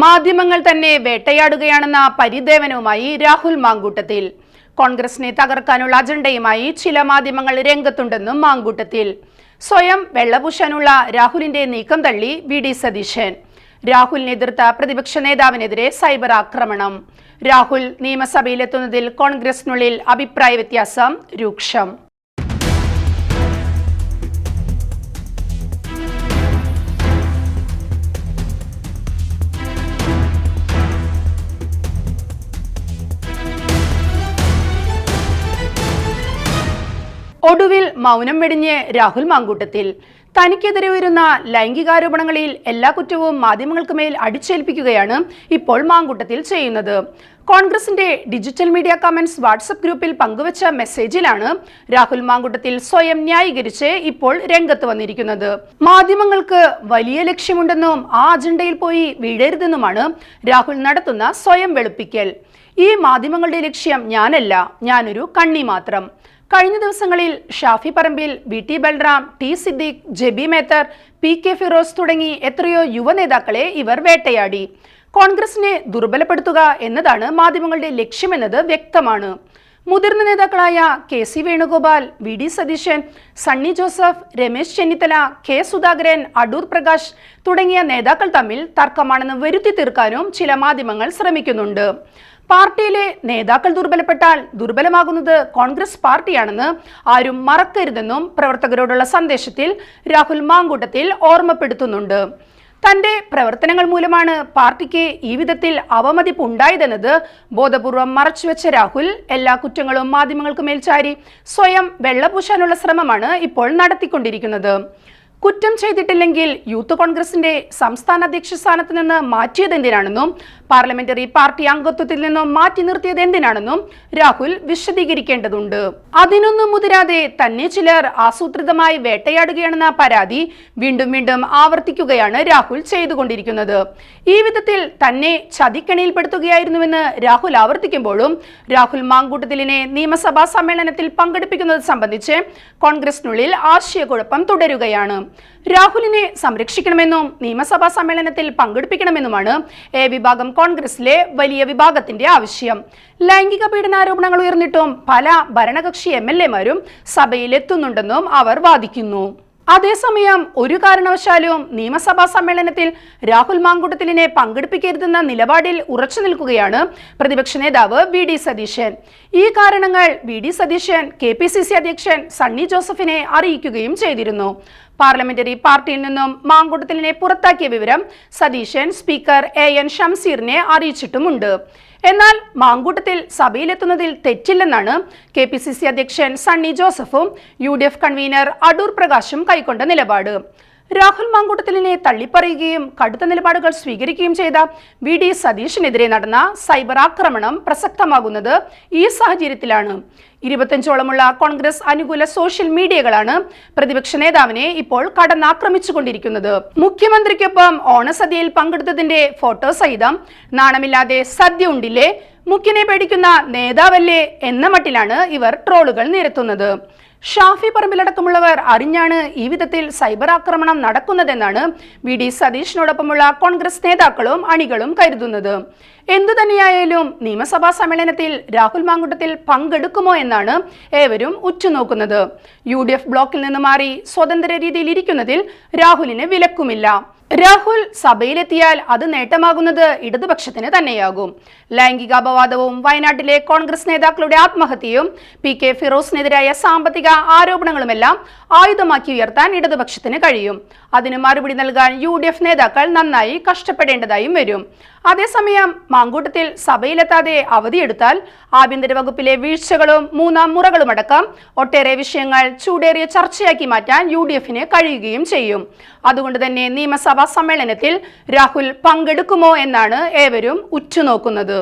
മാധ്യമങ്ങൾ തന്നെ വേട്ടയാടുകയാണെന്ന പരിദേവനവുമായി രാഹുൽ മാങ്കൂട്ടത്തിൽ. കോൺഗ്രസിനെ തകർക്കാനുള്ള അജണ്ടയുമായി ചില മാധ്യമങ്ങൾ രംഗത്തുണ്ടെന്നും മാങ്കൂട്ടത്തിൽ. സ്വയം വെള്ളപൂശാനുള്ള രാഹുലിന്റെ നീക്കം തള്ളി വി ഡി സതീശൻ. രാഹുലിനെ എതിർത്ത പ്രതിപക്ഷ നേതാവിനെതിരെ സൈബർ ആക്രമണം. രാഹുൽ നിയമസഭയിലെത്തുന്നതിൽ കോൺഗ്രസിനുള്ളിൽ അഭിപ്രായ വ്യത്യാസം രൂക്ഷം. ഒടുവിൽ മൗനം വെടിഞ്ഞ് രാഹുൽ മാങ്കൂട്ടത്തിൽ. തനിക്കെതിരെ ഉയരുന്ന ലൈംഗികാരോപണങ്ങളിൽ എല്ലാ കുറ്റവും മാധ്യമങ്ങൾക്ക് മേൽ അടിച്ചേൽപ്പിക്കുകയാണ് ഇപ്പോൾ മാങ്കൂട്ടത്തിൽ ചെയ്യുന്നത്. കോൺഗ്രസിന്റെ ഡിജിറ്റൽ മീഡിയ കമന്റ്സ് വാട്സപ്പ് ഗ്രൂപ്പിൽ പങ്കുവച്ച മെസ്സേജിലാണ് രാഹുൽ മാങ്കൂട്ടത്തിൽ സ്വയം ന്യായീകരിച്ച് ഇപ്പോൾ രംഗത്ത് വന്നിരിക്കുന്നത്. മാധ്യമങ്ങൾക്ക് വലിയ ലക്ഷ്യമുണ്ടെന്നും ആ അജണ്ടയിൽ പോയി വീഴരുതെന്നുമാണ് രാഹുൽ നടത്തുന്ന സ്വയം വെളുപ്പിക്കൽ. ഈ മാധ്യമങ്ങളുടെ ലക്ഷ്യം ഞാനല്ല ഞാനൊരു കണ്ണി മാത്രം. കഴിഞ്ഞ ദിവസങ്ങളിൽ Shafi Parambil V T Balram T Siddique Jebi Mather P K Firoz തുടങ്ങി എത്രയോ യുവനേതാക്കളെ ഇവർ വേട്ടയാടി. കോൺഗ്രസിനെ ദുർബലപ്പെടുത്തുക എന്നതാണ് മാധ്യമങ്ങളുടെ ലക്ഷ്യമെന്നത് വ്യക്തമാണ്. മുതിർന്ന നേതാക്കളായ K C Venugopal V D Satheesan Sunny Joseph Ramesh Chennithala K Sudhakaran Adoor Prakash തുടങ്ങിയ നേതാക്കൾ തമ്മിൽ തർക്കമാണെന്ന് വരുത്തി തീർക്കാനും ചില മാധ്യമങ്ങൾ ശ്രമിക്കുന്നുണ്ട്. പാർട്ടിയിലെ നേതാക്കൾ ദുർബലപ്പെട്ടാൽ ദുർബലമാകുന്നത് കോൺഗ്രസ് പാർട്ടിയാണെന്ന് ആരും മറക്കരുതെന്നും പ്രവർത്തകരോടുള്ള സന്ദേശത്തിൽ രാഹുൽ മാങ്കൂട്ടത്തിൽ ഓർമ്മപ്പെടുത്തുന്നുണ്ട്. തന്റെ പ്രവർത്തനങ്ങൾ മൂലമാണ് പാർട്ടിക്ക് ഈ വിധത്തിൽ അവമതിപ്പ് ഉണ്ടായതെന്നത് ബോധപൂർവം മറച്ചുവെച്ച രാഹുൽ എല്ലാ കുറ്റങ്ങളും മാധ്യമങ്ങൾക്ക് മേൽച്ചാരി സ്വയം വെള്ളപൂശാനുള്ള ശ്രമമാണ് ഇപ്പോൾ നടത്തിക്കൊണ്ടിരിക്കുന്നത്. കുറ്റം ചെയ്തിട്ടില്ലെങ്കിൽ യൂത്ത് കോൺഗ്രസിന്റെ സംസ്ഥാന അധ്യക്ഷ സ്ഥാനത്ത് നിന്ന് മാറ്റിയത് എന്തിനാണെന്നും പാർലമെന്ററി പാർട്ടി അംഗത്വത്തിൽ നിന്നും മാറ്റി നിർത്തിയത് എന്തിനാണെന്നും രാഹുൽ വിശദീകരിക്കേണ്ടതുണ്ട്. അതിനൊന്നും മുതിരാതെ തന്നെ ചിലർ ആസൂത്രിതമായി വേട്ടയാടുകയാണെന്ന പരാതി വീണ്ടും വീണ്ടും ആവർത്തിക്കുകയാണ് രാഹുൽ ചെയ്തുകൊണ്ടിരിക്കുന്നത്. ഈ വിധത്തിൽ തന്നെ ചതിക്കണിയിൽപ്പെടുത്തുകയായിരുന്നുവെന്ന് രാഹുൽ ആവർത്തിക്കുമ്പോഴും രാഹുൽ മാങ്കൂട്ടത്തിലിനെ നിയമസഭാ സമ്മേളനത്തിൽ പങ്കെടുപ്പിക്കുന്നത് സംബന്ധിച്ച് കോൺഗ്രസിനുള്ളിൽ ആശയക്കുഴപ്പം തുടരുകയാണ്. രാഹുലിനെ സംരക്ഷിക്കണമെന്നും നിയമസഭാ സമ്മേളനത്തിൽ പങ്കെടുപ്പിക്കണമെന്നുമാണ് എ വിഭാഗം കോൺഗ്രസിലെ വലിയ വിഭാഗത്തിന്റെ ആവശ്യം. ലൈംഗിക പീഡനാരോപണങ്ങൾ ഉയർന്നിട്ടും പല ഭരണകക്ഷി എം എൽ എമാരും സഭയിലെത്തുന്നുണ്ടെന്നും അവർ വാദിക്കുന്നു. അതേസമയം ഒരു കാരണവശാലും നിയമസഭാ സമ്മേളനത്തിൽ രാഹുൽ മാങ്കുട്ടത്തിലിനെ പങ്കെടുപ്പിക്കരുതെന്ന നിലപാടിൽ ഉറച്ചു നിൽക്കുകയാണ് പ്രതിപക്ഷ നേതാവ് വി ഡി സതീശൻ. ഈ കാരണങ്ങൾ V D Satheesan K P C C അധ്യക്ഷൻ സണ്ണി ജോസഫിനെ അറിയിക്കുകയും ചെയ്തിരുന്നു. പാർലമെന്ററി പാർട്ടിയിൽ നിന്നും മാങ്കുട്ടത്തിലിനെ പുറത്താക്കിയ വിവരം സതീശൻ സ്പീക്കർ എ എൻ ഷംസീറിനെ അറിയിച്ചിട്ടുമുണ്ട്. എന്നാൽ മാങ്കൂട്ടത്തിൽ സഭയിലെത്തുന്നതിൽ തെറ്റില്ലെന്നാണ് കെ പി സി സി അധ്യക്ഷൻ സണ്ണി ജോസഫും U D F convener Adoor പ്രകാശും കൈക്കൊണ്ട നിലപാട്. രാഹുൽ മാങ്കൂട്ടത്തിലിനെ തള്ളിപ്പറയുകയും കടുത്ത നിലപാടുകൾ സ്വീകരിക്കുകയും ചെയ്ത വി ഡി സതീഷിനെതിരെ നടന്ന സൈബർ ആക്രമണം പ്രസക്തമാകുന്നത് ഈ സാഹചര്യത്തിലാണ്. ഇരുപത്തഞ്ചോളമുള്ള കോൺഗ്രസ് അനുകൂല സോഷ്യൽ മീഡിയകളാണ് പ്രതിപക്ഷ നേതാവിനെ ഇപ്പോൾ കടന്നാക്രമിച്ചുകൊണ്ടിരിക്കുന്നത്. മുഖ്യമന്ത്രിക്കൊപ്പം ഓണസദ്യയിൽ പങ്കെടുത്തതിന്റെ ഫോട്ടോ സഹിതം നാണമില്ലാതെ സദ്യ ഉണ്ടില്ലേ മുഖ്യനെ പേടിക്കുന്ന നേതാവല്ലേ എന്ന മട്ടിലാണ് ഇവർ ട്രോളുകൾ നിരത്തുന്നത്. ഷാഫി പറമ്പിലടക്കമുള്ളവർ അറിഞ്ഞാണ് ഈ വിധത്തിൽ സൈബർ ആക്രമണം നടക്കുന്നതെന്നാണ് വി ഡി സതീഷിനോടൊപ്പമുള്ള കോൺഗ്രസ് നേതാക്കളും അണികളും കരുതുന്നത്. എന്തു തന്നെയായാലും നിയമസഭാ സമ്മേളനത്തിൽ രാഹുൽ മാങ്കുട്ടത്തിൽ പങ്കെടുക്കുമോ എന്നാണ് ഏവരും ഉറ്റുനോക്കുന്നത്. യു ഡി എഫ് ബ്ലോക്കിൽ നിന്ന് മാറി സ്വതന്ത്ര രീതിയിൽ ഇരിക്കുന്നതിൽ രാഹുലിന് വിലക്കുമില്ല. രാഹുൽ സഭയിലെത്തിയാൽ അത് നേട്ടമാകുന്നത് ഇടതുപക്ഷത്തിന് തന്നെയാകും. ലൈംഗികാപവാദവും വയനാട്ടിലെ കോൺഗ്രസ് നേതാക്കളുടെ ആത്മഹത്യയും പി കെ ഫിറോസിനെതിരായ സാമ്പത്തിക ആരോപണങ്ങളുമെല്ലാം ആയുധമാക്കി ഉയർത്താൻ ഇടതുപക്ഷത്തിന് കഴിയും. അതിന് മറുപടി നൽകാൻ യു നേതാക്കൾ നന്നായി കഷ്ടപ്പെടേണ്ടതായും വരും. അതേസമയം മാങ്കൂട്ടത്തിൽ സഭയിലെത്താതെ അവധിയെടുത്താൽ ആഭ്യന്തര വകുപ്പിലെ വീഴ്ചകളും മൂന്നാം മുറകളുമടക്കം ഒട്ടേറെ വിഷയങ്ങൾ ചൂടേറിയ ചർച്ചയാക്കി മാറ്റാൻ യു ഡി എഫിന് കഴിയുകയും ചെയ്യും. അതുകൊണ്ട് തന്നെ നിയമസഭാ സമ്മേളനത്തിൽ രാഹുൽ പങ്കെടുക്കുമോ എന്നാണ് ഏവരും ഉറ്റുനോക്കുന്നത്.